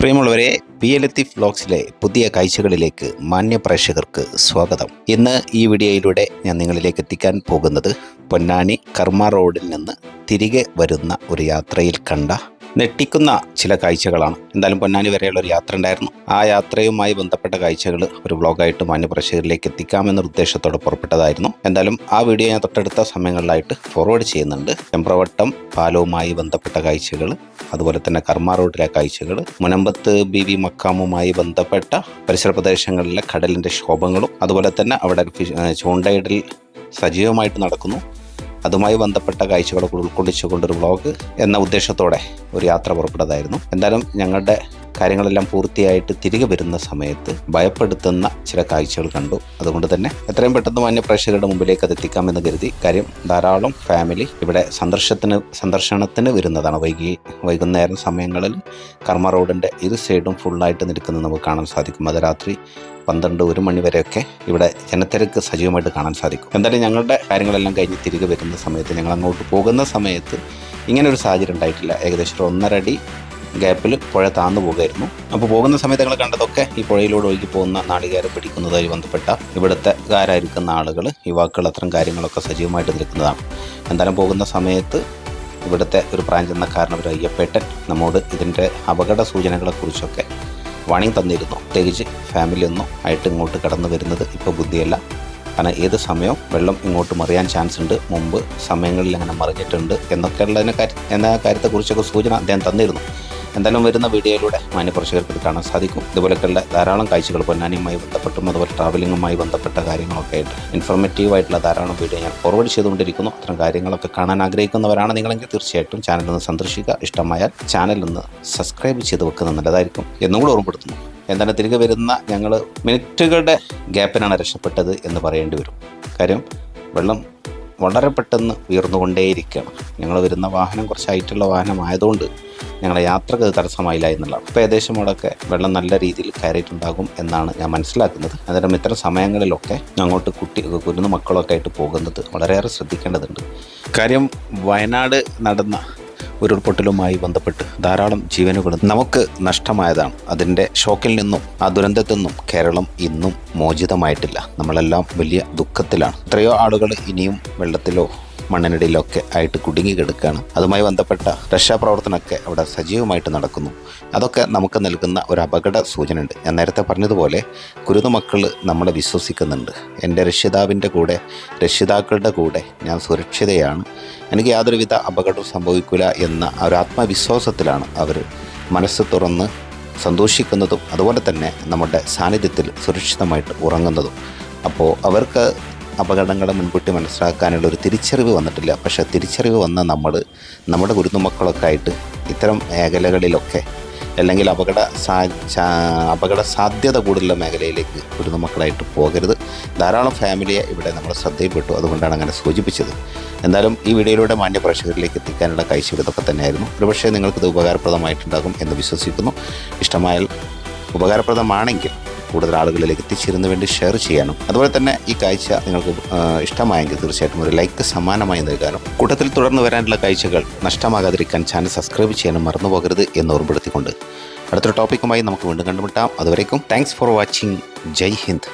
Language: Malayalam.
പ്രിയമുള്ളവരെ പി എൽ എത്തി വ്ലോഗ്സിലെ പുതിയ കാഴ്ചകളിലേക്ക് മാന്യ പ്രേക്ഷകർക്ക് സ്വാഗതം. ഇന്ന് ഈ വീഡിയോയിലൂടെ ഞാൻ നിങ്ങളിലേക്ക് എത്തിക്കാൻ പോകുന്നത് പൊന്നാനി കർമ്മ റോഡിൽ നിന്ന് തിരികെ വരുന്ന ഒരു യാത്രയിൽ കണ്ട നെട്ടിക്കുന്ന ചില കാഴ്ചകളാണ്. എന്തായാലും പൊന്നാനി വരെയുള്ള ഒരു യാത്ര ഉണ്ടായിരുന്നു. ആ യാത്രയുമായി ബന്ധപ്പെട്ട കാഴ്ചകൾ ഒരു വ്ളോഗായിട്ട് മാന്യപ്രേക്ഷകരിലേക്ക് എത്തിക്കാമെന്ന ഉദ്ദേശത്തോടെ പുറപ്പെട്ടതായിരുന്നു. എന്തായാലും ആ വീഡിയോ ഞാൻ തൊട്ടടുത്ത സമയങ്ങളിലായിട്ട് ഫോർവേഡ് ചെയ്യുന്നുണ്ട്. ചെമ്പ്രവട്ടം പാലവുമായി ബന്ധപ്പെട്ട കാഴ്ചകൾ അതുപോലെ തന്നെ കർമ്മ റോഡിലെ കാഴ്ചകൾ മുനമ്പത്ത് ബി വി മക്കാമുമായി ബന്ധപ്പെട്ട പരിസര പ്രദേശങ്ങളിലെ കടലിന്റെ ശോഭങ്ങളും അതുപോലെ തന്നെ അവിടെ ചൂണ്ടയിടൽ സജീവമായിട്ട് നടക്കുന്നു. അതുമായി ബന്ധപ്പെട്ട കാഴ്ചകളൊക്കെ ഉൾക്കൊള്ളിച്ചുകൊണ്ടൊരു വ്ളോഗ് എന്ന ഉദ്ദേശത്തോടെ ഒരു യാത്ര പുറപ്പെട്ടതായിരുന്നു. എന്തായാലും ഞങ്ങളുടെ കാര്യങ്ങളെല്ലാം പൂർത്തിയായിട്ട് തിരികെ വരുന്ന സമയത്ത് ഭയപ്പെടുത്തുന്ന ചില കാഴ്ചകൾ കണ്ടു. അതുകൊണ്ട് തന്നെ എത്രയും പെട്ടെന്ന് മാന്യ പ്രേക്ഷകരുടെ മുമ്പിലേക്ക് അത് എത്തിക്കാമെന്ന് കരുതി. കാര്യം ധാരാളം ഫാമിലി ഇവിടെ സന്ദർശനത്തിന് സന്ദർശനത്തിന് വരുന്നതാണ്. വൈകി വൈകുന്നേരം സമയങ്ങളിൽ കർമ്മ റോഡിന്റെ ഇരു സൈഡും ഫുള്ളായിട്ട് നിൽക്കുന്നത് നമുക്ക് കാണാൻ സാധിക്കും. അത് രാത്രി പന്ത്രണ്ട് ഒരു മണി വരെയൊക്കെ ഇവിടെ ജനത്തിരക്ക് സജീവമായിട്ട് കാണാൻ സാധിക്കും. എന്തായാലും ഞങ്ങളുടെ കാര്യങ്ങളെല്ലാം കഴിഞ്ഞ് തിരികെ വരുന്ന സമയത്ത് ഞങ്ങൾ അങ്ങോട്ട് പോകുന്ന സമയത്ത് ഇങ്ങനെ ഒരു സാഹചര്യം ഉണ്ടായിട്ടില്ല. ഏകദേശം ഒരു ഒന്നര അടി ഗ്യാപ്പിൽ പുഴ താന്നു പോകുമായിരുന്നു. അപ്പോൾ പോകുന്ന സമയത്ത് ഞങ്ങൾ കണ്ടതൊക്കെ ഈ പുഴയിലൂടെ ഒഴുകി പോകുന്ന നാളികേരം പിടിക്കുന്നതുമായി ബന്ധപ്പെട്ട ഇവിടുത്തെ കാരായിരിക്കുന്ന ആളുകൾ യുവാക്കൾ അത്തരം കാര്യങ്ങളൊക്കെ സജീവമായിട്ട് നിൽക്കുന്നതാണ്. എന്തായാലും പോകുന്ന സമയത്ത് ഇവിടുത്തെ ഒരു ബ്രാഞ്ച് എന്ന കാരണം ഒരു അയ്യപ്പേട്ടൻ നമ്മോട് ഇതിന്റെ അപകട സൂചനകളെക്കുറിച്ചൊക്കെ വാണിംഗ് തന്നിരുന്നു. പ്രത്യേകിച്ച് ഫാമിലി ഒന്നും ആയിട്ട് ഇങ്ങോട്ട് കടന്നു വരുന്നത് ഇപ്പോൾ ബുദ്ധിയല്ല. കാരണം ഏത് സമയവും വെള്ളം ഇങ്ങോട്ട് മറിയാൻ ചാൻസ് ഉണ്ട്. മുമ്പ് സമയങ്ങളിൽ അങ്ങനെ മറിഞ്ഞിട്ടുണ്ട്. എന്നൊക്കെയുള്ളതിനെ എന്ന കാര്യത്തെക്കുറിച്ചൊക്കെ സൂചന അദ്ദേഹം തന്നിരുന്നു. എന്തായാലും വരുന്ന വീഡിയോയിലൂടെ മാന്യപ്രേക്ഷകർക്ക് ഇത് കാണാൻ സാധിക്കും. ഇതുപോലെയൊക്കെയുള്ള ധാരാളം കാഴ്ചകൾ പൊന്നാനിയുമായി ബന്ധപ്പെട്ടും അതുപോലെ ട്രാവലിങ്ങുമായി ബന്ധപ്പെട്ട കാര്യങ്ങളൊക്കെ ആയിട്ട് ഇൻഫോർമേറ്റീവായിട്ടുള്ള ധാരാളം വീഡിയോ ഞാൻ ഫോർവേഡ് ചെയ്തുകൊണ്ടിരിക്കുന്നു. അത്തരം കാര്യങ്ങളൊക്കെ കാണാൻ ആഗ്രഹിക്കുന്നവരാണ് നിങ്ങളെങ്കിൽ തീർച്ചയായിട്ടും ചാനൽ ഒന്ന് സന്ദർശിക്കുക. ഇഷ്ടമായാൽ ചാനൽ ഒന്ന് സബ്സ്ക്രൈബ് ചെയ്ത് വെക്കുന്നത് നല്ലതായിരിക്കും. എന്നും കൂടെ ഓർമ്മപ്പെടുത്തുന്നു. എന്താണ് തിരികെ വരുന്ന ഞങ്ങൾ മിനിറ്റുകളുടെ ഗ്യാപ്പിനാണ് രക്ഷപ്പെട്ടത് എന്ന് പറയേണ്ടി വരും. കാര്യം വെള്ളം വളരെ പെട്ടെന്ന് ഉയർന്നുകൊണ്ടേയിരിക്കുകയാണ്. ഞങ്ങൾ വരുന്ന വാഹനം കുറച്ച് ഹൈറ്റുള്ള വാഹനമായതുകൊണ്ട് ഞങ്ങളുടെ യാത്രയ്ക്ക് അത് തടസ്സമായില്ല എന്നുള്ളതാണ്. ഇപ്പോൾ ഏകദേശം അവിടെയൊക്കെ വെള്ളം നല്ല രീതിയിൽ കയറിയിട്ടുണ്ടാകും എന്നാണ് ഞാൻ മനസ്സിലാക്കുന്നത്. അന്നേരം ഇത്തരം സമയങ്ങളിലൊക്കെ അങ്ങോട്ട് കുട്ടി കുരുന്ന് മക്കളൊക്കെ ആയിട്ട് പോകുന്നത് വളരെയേറെ ശ്രദ്ധിക്കേണ്ടതുണ്ട്. കാര്യം വയനാട് നടന്ന ഉരുൾപൊട്ടലുമായി ബന്ധപ്പെട്ട് ധാരാളം ജീവനുകൾ നമുക്ക് നഷ്ടമായതാണ്. അതിന്റെ ഷോക്കിൽ നിന്നും ആ ദുരന്തത്തിൽ നിന്നും കേരളം ഇന്നും മോചിതമായിട്ടില്ല. നമ്മളെല്ലാം വലിയ ദുഃഖത്തിലാണ്. എത്രയോ ആളുകൾ ഇനിയും വെള്ളത്തിലോ മണ്ണിനടിയിലൊക്കെ ആയിട്ട് കുടുങ്ങി കിടക്കുകയാണ്. അതുമായി ബന്ധപ്പെട്ട രക്ഷാപ്രവർത്തനമൊക്കെ അവിടെ സജീവമായിട്ട് നടക്കുന്നു. അതൊക്കെ നമുക്ക് നൽകുന്ന ഒരു അപകട സൂചനയുണ്ട്. ഞാൻ നേരത്തെ പറഞ്ഞതുപോലെ കുരുതുമക്കൾ നമ്മളെ വിശ്വസിക്കുന്നുണ്ട്. എന്റെ രക്ഷിതാവിന്റെ കൂടെ രക്ഷിതാക്കളുടെ കൂടെ ഞാൻ സുരക്ഷിതയാണ്. എനിക്ക് യാതൊരുവിധ അപകടവും സംഭവിക്കില്ല എന്ന ഒരു ആത്മവിശ്വാസത്തിലാണ് അവർ മനസ്സ് തുറന്ന് സന്തോഷിക്കുന്നതും അതുപോലെ തന്നെ നമ്മുടെ സാന്നിധ്യത്തിൽ സുരക്ഷിതമായിട്ട് ഉറങ്ങുന്നതും. അപ്പോൾ അവർക്ക് അപകടങ്ങളെ മുൻകൂട്ടി മനസ്സിലാക്കാനുള്ള ഒരു തിരിച്ചറിവ് വന്നിട്ടില്ല. പക്ഷേ തിരിച്ചറിവ് വന്ന നമ്മൾ നമ്മുടെ കുരുന്നുമക്കളൊക്കെ ആയിട്ട് ഇത്തരം മേഖലകളിലൊക്കെ അല്ലെങ്കിൽ അപകട അപകട സാധ്യത കൂടുതലുള്ള മേഖലയിലേക്ക് കുരുന്നുമക്കളായിട്ട് പോകരുത്. ധാരാളം ഫാമിലിയെ ഇവിടെ നമ്മൾ ശ്രദ്ധയിൽപ്പെട്ടു. അതുകൊണ്ടാണ് അങ്ങനെ സൂചിപ്പിച്ചത്. എന്തായാലും ഈ വീഡിയോയിലൂടെ മാന്യ പ്രേക്ഷകരിലേക്ക് എത്തിക്കാനുള്ള കാഴ്ച ഇതൊക്കെ തന്നെയായിരുന്നു. ഒരുപക്ഷെ നിങ്ങൾക്കിത് ഉപകാരപ്രദമായിട്ടുണ്ടാകും എന്ന് വിശ്വസിക്കുന്നു. ഇഷ്ടമായാൽ ഉപകാരപ്രദമാണെങ്കിൽ കൂടുതൽ ആളുകളിലേക്ക് എത്തിച്ചേരുന്ന വേണ്ടി ഷെയർ ചെയ്യാനും. അതുപോലെ തന്നെ ഈ കാഴ്ച നിങ്ങൾക്ക് ഇഷ്ടമായെങ്കിൽ തീർച്ചയായിട്ടും ഒരു ലൈക്ക് സമ്മാനമായി നൽകാനും കൂട്ടത്തിൽ തുടർന്ന് വരാനുള്ള കാഴ്ചകൾ നഷ്ടമാകാതിരിക്കാൻ ചാനൽ സബ്സ്ക്രൈബ് ചെയ്യാനും മറന്നുപോകരുത് എന്ന് ഓർമ്മപ്പെടുത്തിക്കൊണ്ട്. അടുത്തൊരു ടോപ്പിക്കുമായി നമുക്ക് വീണ്ടും കണ്ടുമുട്ടാം. അതുവരേക്കും thanks for watching Jai Hind.